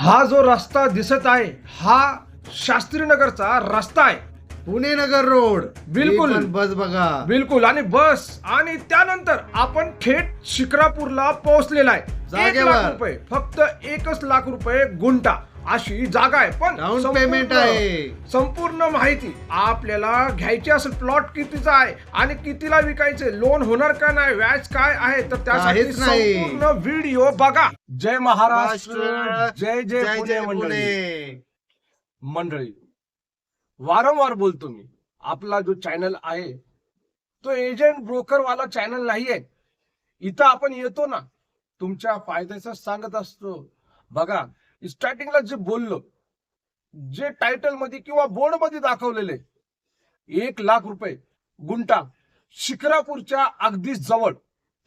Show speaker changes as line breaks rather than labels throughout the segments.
हा जो रस्ता दिसत आहे हा शास्त्रीनगरचा रस्ता आहे.
पुणे नगर रोड.
बिलकुल.
ही पण बस बघा.
बिलकुल. आणि बस आणि त्यानंतर आपण थेट शिक्रापूरला पोहोचलेला आहे. एक
जागेवर.
लाख रुपये फक्त एकच लाख रुपये गुंटा अशी जागा आहे. पण संपूर्ण-
पेमेंट आहे.
संपूर्ण माहिती आपल्याला घ्यायची असेल प्लॉट कितीचा आहे आणि कितीला विकायचे लोन होणार का नाही व्याज काय आहे तर त्यासाठी
काहीच नाही.
संपूर्ण व्हिडिओ बघा. जय महाराष्ट्र
महाराष्ट्र,
जय जय
जय
पुणे
जय
मंडळी
पुणे.
मंडळी. वारंवार बोलतो मी आपला जो चॅनल आहे तो एजंट ब्रोकर वाला चॅनल नाही आहे इथं आपण येतो ना तुमच्या फायद्याचं सांगत असतो. बघा स्टार्टिंगला जे बोललो जे टायटलमध्ये किंवा बोर्डमध्ये दाखवलेले एक लाख रुपये गुंटा शिक्रापूरच्या अगदी जवळ.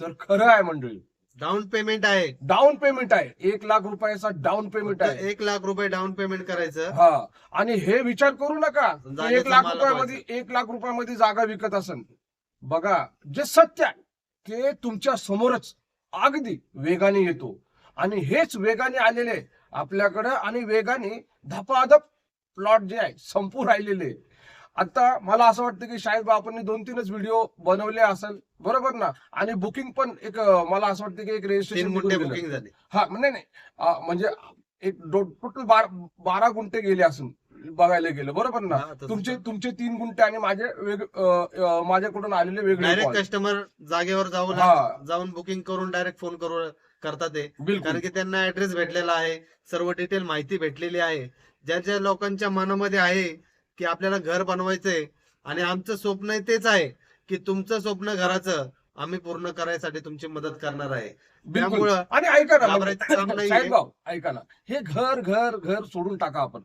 तर खरं आहे मंडळी.
डाऊन पेमेंट आहे.
डाऊन पेमेंट आहे. एक लाख रुपयाचा डाऊन पेमेंट आहे.
एक लाख रुपये डाऊन पेमेंट करायचं.
हा. आणि हे विचार करू नका. एक लाख रुपयामध्ये एक लाख रुपयामध्ये जागा विकत असेल बघा जे सत्य आहे ते तुमच्या समोरच अगदी वेगाने येतो. आणि हेच वेगाने आलेले आपल्याकडं आणि वेगाने धपाधप प्लॉट जे आहे संपू राहिलेले आता मला असं वाटतं की शायद आपण दोन तीनच व्हिडिओ बनवले असेल बरोबर ना आणि बुकिंग पण एक मला असं वाटतं की एक रेजिस्ट्रेशन
गुंठे बुकिंग झाली
हा नाही नाही म्हणजे एक टोटल बारा गुंठे गेले असून बघायला गेलं बरोबर ना तुमचे. तुमचे तीन गुंठे आणि माझे माझ्याकडून आलेले वेगळे.
कस्टमर जागेवर जाऊन. जाऊन बुकिंग करून डायरेक्ट फोन करू करतात ते. कारण की त्यांना ऍड्रेस भेटलेला आहे. सर्व डिटेल माहिती भेटलेली आहे. ज्या ज्या लोकांच्या मनामध्ये आहे की आपल्याला घर बनवायचंय आणि आमचं स्वप्न तेच आहे की तुमचं स्वप्न घराचं आम्ही पूर्ण करायसाठी तुमची मदत करणार आहे. त्यामुळं
आणि ऐका ना ऐका ना. हे घर घर घर सोडून टाका आपण.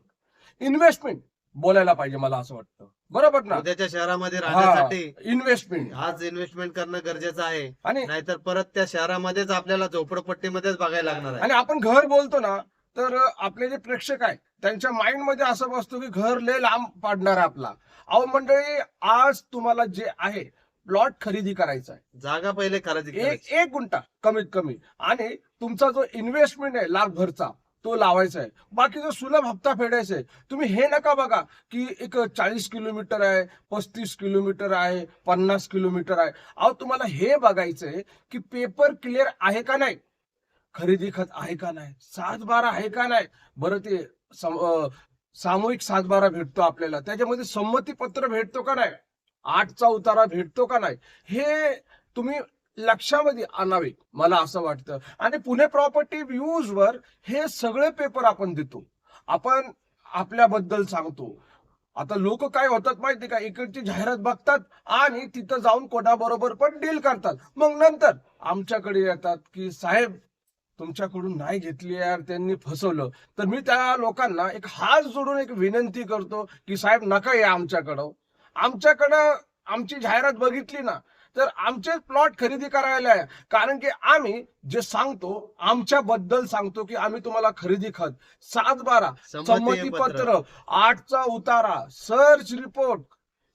इन्व्हेस्टमेंट बोलायला पाहिजे मला असं वाटतं. बरोबर ना?
उद्याच्या शहरामध्ये राहण्यासाठी
इन्व्हेस्टमेंट
आज इन्व्हेस्टमेंट करणं गरजेचं आहे.
आणि
नाहीतर परत त्या शहरामध्येच आपल्याला झोपडपट्टीमध्येच बघायला लागणार आहे.
आणि आपण घर बोलतो ना तर आपले जे प्रेक्षक आहे त्यांच्या माइंडमध्ये असं बसतो की घर लय लांब पाडणार आहे आपला. अहो मंडळी आज तुम्हाला जे आहे प्लॉट खरेदी करायचा आहे.
जागा पहिले खरेदी
एक
करायची.
एक गुंठा कमीत कमी. आणि तुमचा जो इन्व्हेस्टमेंट आहे लाखभरचा तो लावायचा आहे. बाकी जो सुलभ हप्ता फेडायचा आहे तुम्ही हे नका बघा की एक चाळीस किलोमीटर आहे पस्तीस किलोमीटर आहे पन्नास किलोमीटर आहे. अहो तुम्हाला हे बघायचंय की पेपर क्लिअर आहे का नाही? खरेदी खत आहे का नाही? सात बारा आहे का नाही? बरं ते सम- सामूहिक सात बारा भेटतो आपल्याला. त्याच्यामध्ये संमती पत्र भेटतो का नाही? आठचा उतारा भेटतो का नाही? हे तुम्ही लक्षामध्ये आणावे मला असं वाटतं. आणि पुणे प्रॉपर्टी व्ह्यूज वर हे सगळे पेपर आपण देतो. आपण आपल्याबद्दल सांगतो. आता लोक काय होतात माहिती का? इकडची जाहिरात बघतात आणि तिथं जाऊन कोणाबरोबर पण डील करतात. मग नंतर आमच्याकडे येतात की साहेब तुमच्याकडून नाही घेतली यार त्यांनी फसवलं. तर मी त्या लोकांना एक हात जोडून एक विनंती करतो की साहेब नका या आमच्याकडं हो. आमच्याकडं आमची जाहिरात बघितली ना तर आमचे प्लॉट खरेदी करायला आहे. कारण की आम्ही जे सांगतो आमच्या बद्दल सांगतो की आम्ही तुम्हाला खरेदी खत. सात बारा संमती पत्र आठचा उतारा सर्च रिपोर्ट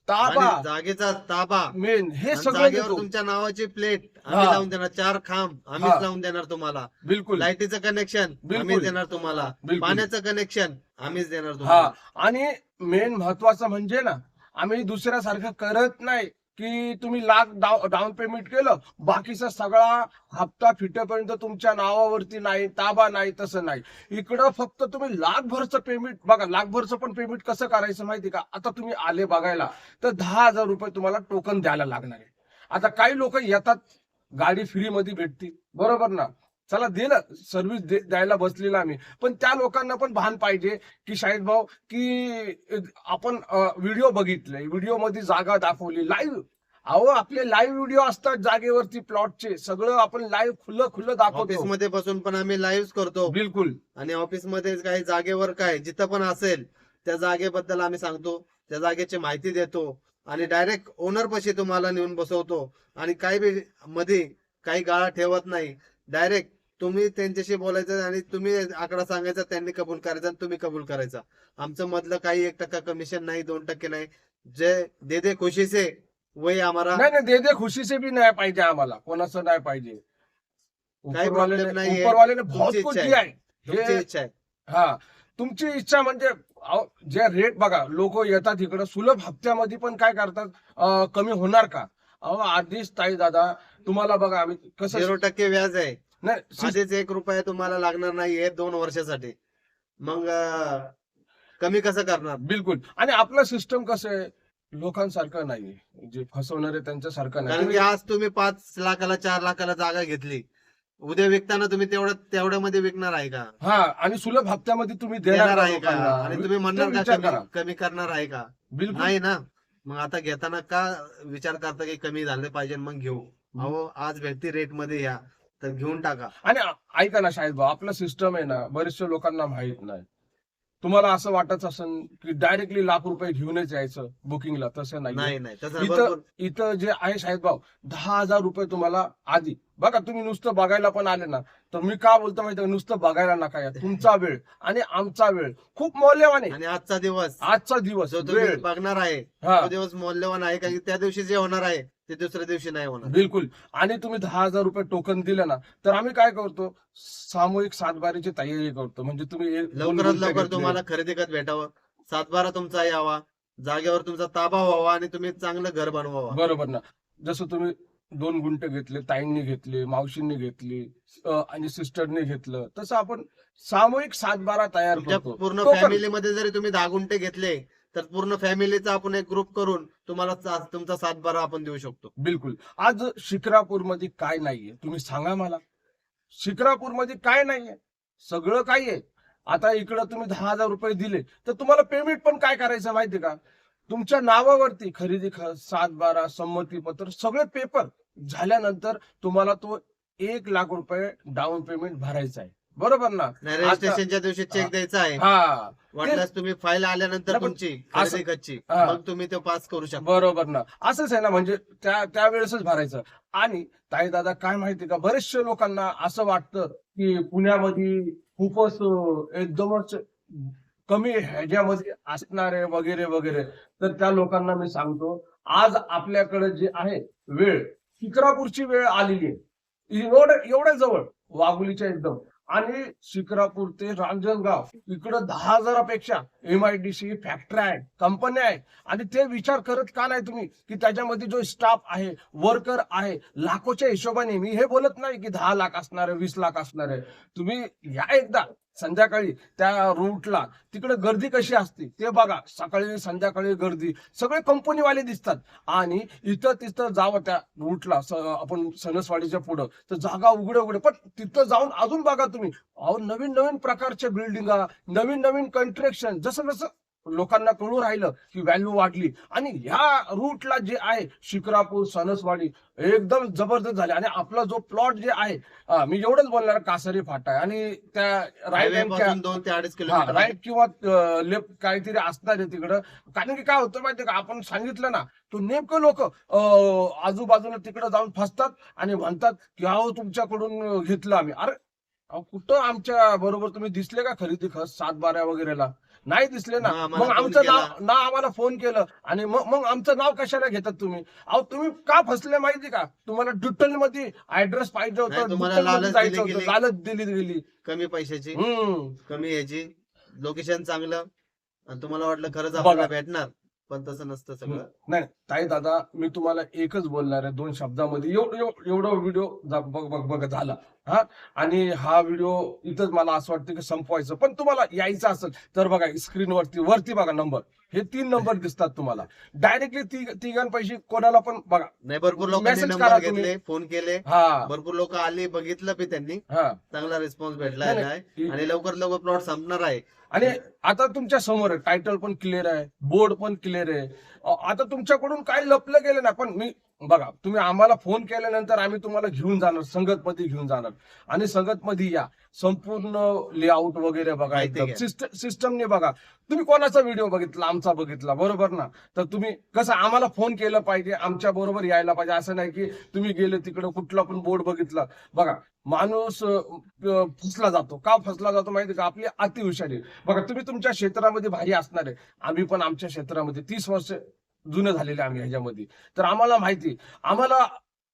ताबा.
जागेचा ताबा.
मेन हे सगळं
तुमच्या नावाची प्लेट आम्ही. लावून देणार चार खांब. आम्हीच लावून देणार तुम्हाला.
बिलकुल.
लाईटीचं कनेक्शन. आम्हीच देणार तुम्हाला. पाण्याचं कनेक्शन आम्हीच देणार तुम्हाला.
आणि मेन महत्वाचं म्हणजे ना आम्ही दुसऱ्यासारखं करत नाही. की तुम्ही लाख डाऊन पेमेंट केलं बाकीचा सगळा हप्ता फिटेपर्यंत तुमच्या नावावरती नाही ताबा नाही तसं नाही. इकडं फक्त तुम्ही लाखभरचं पेमेंट बघा लाखभरचं पण पेमेंट कसं करायचं माहिती का? आता तुम्ही आले बघायला तर दहा हजार रुपये तुम्हाला टोकन द्यायला लागणार आहे. आता काही लोक येतात गाडी फ्री मध्ये बरोबर ना? चला दिलं सर्व्हिस द्यायला बसलेला आम्ही. पण त्या लोकांना पण भान पाहिजे की शाहिद भाऊ की आपण व्हिडिओ बघितले. व्हिडिओमध्ये जागा दाखवली. लाईव्ह अहो आपले लाईव्ह व्हिडिओ असतात जागेवरती प्लॉटचे सगळं आपण लाईव्ह खुलं खुलं
ऑफिस
दाखवतो
मध्ये बसून पण आम्ही लाईव्ह करतो.
बिलकुल.
आणि ऑफिसमध्ये काही जागेवर काय जिथं पण असेल त्या जागेबद्दल आम्ही सांगतो. त्या जागेची माहिती देतो. आणि डायरेक्ट ओनर पशी तुम्हाला नेऊन बसवतो. आणि काही बी मध्ये काही गाळा ठेवत नाही. डायरेक्ट तुम्ही त्यांच्याशी बोलायचं आणि तुम्ही आकडा सांगायचा त्यांनी कबूल करायचा आणि तुम्ही कबूल करायचा. आमचं मधलं काही एक टक्का कमिशन नाही दोन टक्के नाही. जे दे दे खुशी से वही आम्हाला.
नाही नाही दे दे खुशीचे बी नाही पाहिजे आम्हाला. कोणाचं नाही पाहिजे.
काही.
उपरवाल्याने बहुत
तुमची इच्छा आहे.
हा. तुमची इच्छा म्हणजे जे रेट बघा लोक येतात इकडं. सुलभ हप्त्यामध्ये पण काय करतात? कमी होणार का? अहो आधीच ताई दादा तुम्हाला बघा आम्ही कसं
झिरो टक्के व्याज आहे.
नाही
आधीच एक रुपया तुम्हाला लागणार नाहीये दोन वर्षासाठी. मग कमी कसं करणार?
बिलकुल. आणि आपलं सिस्टम कसं आहे? लोकांसारखं नाही. जे फसवणारे त्यांच्यासारखं
कारण की
नाही
आज तुम्ही पाच लाखाला चार लाखाला जागा घेतली. उद्या विकताना तुम्ही तेवढं तेवढ्यामध्ये विकणार आहे का?
हा आणि सुलभ हप्त्यामध्ये तुम्ही देणार
आहे का?
लोकांना?
आणि तुम्ही म्हणणार
ते
का
विचार
कमी. कमी करणार आहे का?
बिलकुल.
नाही ना. मग आता घेताना का विचार करता की कमी झाले पाहिजे मग घेऊ. अहो आज भेटती रेटमध्ये या. तर घेऊन टाका.
आणि ऐका ना शाहिद भाऊ आपलं सिस्टम आहे ना बरेचशा लोकांना माहीत नाही. तुम्हाला असं वाटत असेल की डायरेक्टली लाख रुपये घेऊनच यायचं बुकिंगला तसं नाही
नाही नाही तसं
इथं इथं जे आहे शाहिद भाऊ दहा हजार रुपये तुम्हाला आधी बघा तुम्ही नुसतं बघायला पण आले ना तर मी का बोलतो माहिती? नुसतं बघायला नका या. तुमचा वेळ आणि आमचा वेळ खूप मौल्यवान आहे.
आणि आजचा दिवस.
आजचा दिवस वेळ.
बघणार आहे
हा.
तो दिवस मौल्यवान आहे का की त्या दिवशी जे होणार आहे ते दुसऱ्या दिवशी नाही होणार.
बिलकुल. आणि तुम्ही दहा हजार रुपये टोकन दिले ना तर आम्ही काय करतो? सामूहिक सातबारीची तयारी करतो. म्हणजे तुम्ही
लवकरात लवकर. तुम्हाला खरेदी खत भेटावं. सातबारा तुमचा यावा. जागेवर तुमचा ताबा व्हावा आणि तुम्ही चांगलं घर बनवावं.
बरोबर ना. जसं तुम्ही दोन गुंठे घेतले ताईंनी घेतले मावशींनी घेतली आणि सिस्टरने घेतलं. तसं आपण सामूहिक सातबारा तयार करतो.
पूर्ण. फॅमिलीमध्ये जरी तुम्ही दहा गुंठे घेतले तर पूर्ण फॅमिलीचा आपण एक ग्रुप करून तुम्हाला तुमचा सातबारा आपण देऊ शकतो.
बिलकुल. आज शिक्रापूरमध्ये काय नाहीये? तुम्ही सांगा मला. शिक्रापूरमध्ये काय नाहीये? सगळं काही आहे. आता इकडं तुम्ही दहा हजार रुपये दिले तर तुम्हाला पेमेंट पण काय करायचं माहिती का? तुमच्या नावावरती खरेदी सात बारा संमती पत्र सगळे पेपर झाल्यानंतर तुम्हाला तो एक लाख रुपये डाऊन पेमेंट भरायचा आहे. बरोबर ना?
रजिस्ट्रेशनच्या दिवशी. चेक द्यायचा आहे.
हा.
वाटल्यास तुम्ही फाईल आल्यानंतर तुमची खरेदी. मग तुम्ही ते पास करू शकता.
बरोबर ना. असंच आहे ना म्हणजे त्या त्यावेळेसच भरायचं. आणि ताई दादा काय माहिती का बरेचशे लोकांना असं वाटतं की पुण्यामध्ये खूपच एकदमच कमी ह्याच्यामध्ये असणारे वगैरे वगैरे. तर त्या लोकांना मी सांगतो आज आपल्याकडे जे आहे वेळ शिक्रापूरची वेळ आलेली आहे. एवढं एवढ्या जवळ वाघुलीच्या एकदम. आणि शिक्रापूर ते रांजणगाव इकडं दहा हजारापेक्षा एम आयडीसी फॅक्टरी आहे कंपन्या आहे. आणि ते विचार करत का नाही तुम्ही? की त्याच्यामध्ये जो स्टाफ आहे वर्कर आहे लाखोच्या हिशोबाने मी हे बोलत नाही की दहा लाख असणार आहे वीस लाख असणार. आहे तुम्ही या एकदा संध्याकाळी त्या रूटला तिकडे गर्दी कशी असते ते बघा. सकाळी संध्याकाळी गर्दी. सगळे कंपनीवाले दिसतात. आणि इथं तिथं जावं त्या रूटला आपण सणसवाडीच्या पुढं. तर जागा उघडे उघडे. पण तिथं जाऊन अजून बघा तुम्ही. अहो नवीन नवीन प्रकारच्या बिल्डिंगा नवीन नवीन कन्स्ट्रक्शन जसं जसं लोकांना कळू राहिलं की व्हॅल्यू वाढली. आणि ह्या रूटला जे आहे शिक्रापूर सणसवाडी एकदम जबरदस्त झाले. आणि आपला जो प्लॉट जे आहे मी एवढंच बोलणार कासारी फाटा. आहे आणि त्या राईट राईट किंवा लेफ्ट काहीतरी असणार आहे तिकडं. कारण की काय होतं माहितीये का? आपण सांगितलं ना तो नेमकं लोक आजूबाजूला तिकडे जाऊन फसतात आणि म्हणतात की अहो तुमच्याकडून घेतलं आम्ही. अरे अहो, कुठं आमच्या बरोबर तुम्ही दिसले का खरेदी खत सात बाऱ्या वगैरेला? नाही दिसले ना.
आम्हाला
मग
फोन
आमचं
केला.
नाव ना आम्हाला फोन केलं आणि मग मग आमचं नाव कशाला घेतात तुम्ही? अहो तुम्ही का फसले माहिती का? तुम्हाला डिटेल मध्ये ऍड्रेस पाहिजे
नाही,
होतं
तुम्हाला लालच
जायचं
दिली
होतं
गेली.
लालच दिली गेली.
कमी पैशाची.
हम्म.
कमी याची. लोकेशन चांगलं. आणि तुम्हाला वाटलं खरंच
बघा.
आपल्याला भेटणार पण तसं नसतं सगळं.
नाही ताई दादा मी तुम्हाला एकच बोलणार आहे. दोन शब्दामध्ये. एवढं- एवढं व्हिडिओ बघ बघ बघ झाला. हा? आणि हा व्हिडिओ इथंच मला असं वाटतं की संपवायचं. पण तुम्हाला यायचं असेल तर बघा स्क्रीनवरती वरती बघा नंबर हे तीन नंबर दिसतात तुम्हाला. डायरेक्टली तिघांपैकी कोणाला पण बघा.
नाही भरपूर
Message
नंबर
करा तुम्ही.
फोन केले.
हा.
भरपूर लोक आली बघितलं बी त्यांनी.
हा.
चांगला रिस्पॉन्स भेटला. आणि लवकर लवकर प्लॉट संपणार आहे.
आणि आता तुमच्यासमोर टायटल पण क्लिअर आहे बोर्ड पण क्लिअर आहे. आता तुमच्याकडून काय लपलं गेलं ना पण मी बघा तुम्ही आम्हाला फोन केल्यानंतर आम्ही तुम्हाला घेऊन जाणार संगतमध्ये घेऊन जाणार. आणि संगतमध्ये या. संपूर्ण लेआउट वगैरे बघा. सिस्टमने बघा. तुम्ही कोणाचा व्हिडिओ बघितला आमचा बघितला बरोबर ना? तर तुम्ही कसं आम्हाला फोन केलं पाहिजे आमच्या बरोबर यायला पाहिजे. असं नाही की तुम्ही गेले तिकडे कुठला पण बोर्ड बघितला. बघा माणूस फसला जातो. का फसला जातो माहिती का? आपली अतिहुशारी. बघा तुम्ही तुमच्या क्षेत्रामध्ये भारी असणार आहे. आम्ही पण आमच्या क्षेत्रामध्ये तीस वर्ष जुनं झालेले आम्ही ह्याच्यामध्ये. तर आम्हाला माहिती आम्हाला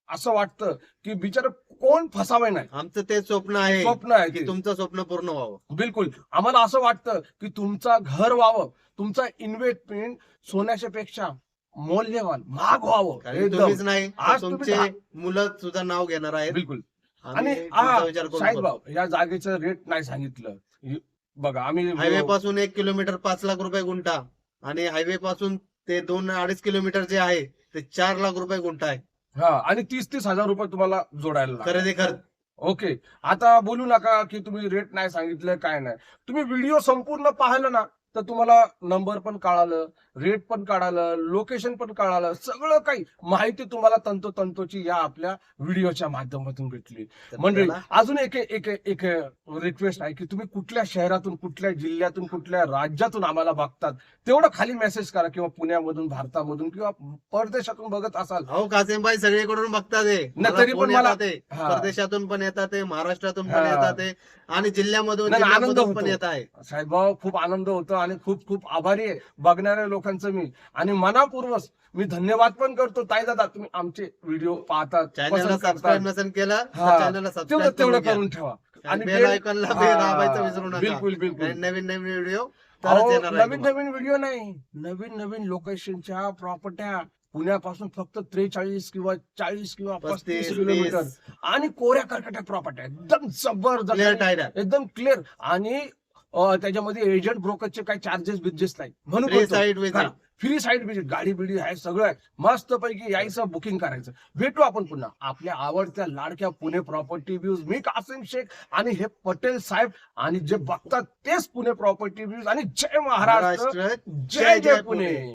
असं वाटतं की बिचार कोण फसावे नाही.
आमचं ते स्वप्न आहे
स्वप्न आहे
की
ते.
तुमचं स्वप्न पूर्ण व्हावं.
बिलकुल. आम्हाला असं वाटतं की तुमचा घर व्हावं. तुमचा इन्व्हेस्टमेंट सोन्याच्या पेक्षा मौल्यवान महाग व्हावं.
कारण
एकदम.
तुम्हीच नाही तर
आज तुम्ही
तुमचे मुलं सुद्धा नाव घेणार आहेत.
बिलकुल.
आम्ही
आणि
तुमचा विचार करून
शाहिद
करू.
भाऊ या जागेचं रेट नाही सांगितलं. हे बघा आम्ही
हायवे पासून एक किलोमीटर पाच लाख रुपये गुंठा आणि हायवे पासून ते दोन अडीच किलोमीटर जे आहे ते चार लाख रुपये गुंठा आहे.
हा आणि तीस तीस हजार रुपये तुम्हाला जोडायला.
खरेदी खर्च.
ओके. आता बोलू नका की तुम्ही रेट नाही सांगितलं काय नाही. तुम्ही व्हिडिओ संपूर्ण पाहिलं ना तर तुम्हाला नंबर पण कळालं रेट पण कळालं लोकेशन पण कळालं सगळं काही माहिती तुम्हाला तंतोतंतोची या आपल्या व्हिडिओच्या माध्यमातून भेटली
त्याला
अजून एक एक एक रिक्वेस्ट आहे की तुम्ही कुठल्या शहरातून कुठल्या जिल्ह्यातून कुठल्या राज्यातून आम्हाला बघतात तेवढं खाली मेसेज करा किंवा पुण्यामधून भारतामधून किंवा परदेशातून बघत असाल
अहो कासिमबाई सगळीकडून बघतात हे.
तरी पण मला-
हे.
हा.
परदेशातून पण येतात ते महाराष्ट्रातून पण
हा.
येतात आणि जिल्ह्यामधून
आनंद
पण. येत आहे
साहेबभाऊ खूप आनंद होतो आणि खूप खूप आभारी आहे. बघणाऱ्या लोकांचं मी आणि मनापूर्वक मी धन्यवाद पण करतो. ताई दादा तुम्ही आमचे व्हिडिओ पाहतात.
चॅनलला
तेवढं तेवढं
करून
ठेवा.
आणि
बिलकुल बिलकुल.
नवीन नवीन व्हिडिओ
नवीन. नवीन व्हिडिओ नाही. नवीन नवीन लोकेशनच्या प्रॉपर्ट्या पुण्यापासून फक्त त्रेचाळीस किंवा चाळीस किंवा पस्तीस किलोमीटर. आणि कोऱ्या कर्कट्या प्रॉपर्ट्या एकदम जबरदस्त. एकदम क्लिअर आणि त्याच्यामध्ये एजंट ब्रोकरचे काही चार्जेस बिर्जेस नाही. म्हणून
फ्री. साईड विजिट
गाडी बिडी आहे सगळं आहे. मस्त पैकी यायचं बुकिंग करायचं. भेटू आपण पुन्हा. आपल्या आवडत्या लाडक्या पुणे प्रॉपर्टी व्ह्यूज मी कासिम शेख आणि हे पटेल साहेब आणि जे बघतात तेच पुणे प्रॉपर्टी व्ह्यूज आणि जय
महाराष्ट्र.
जय जय पुणे.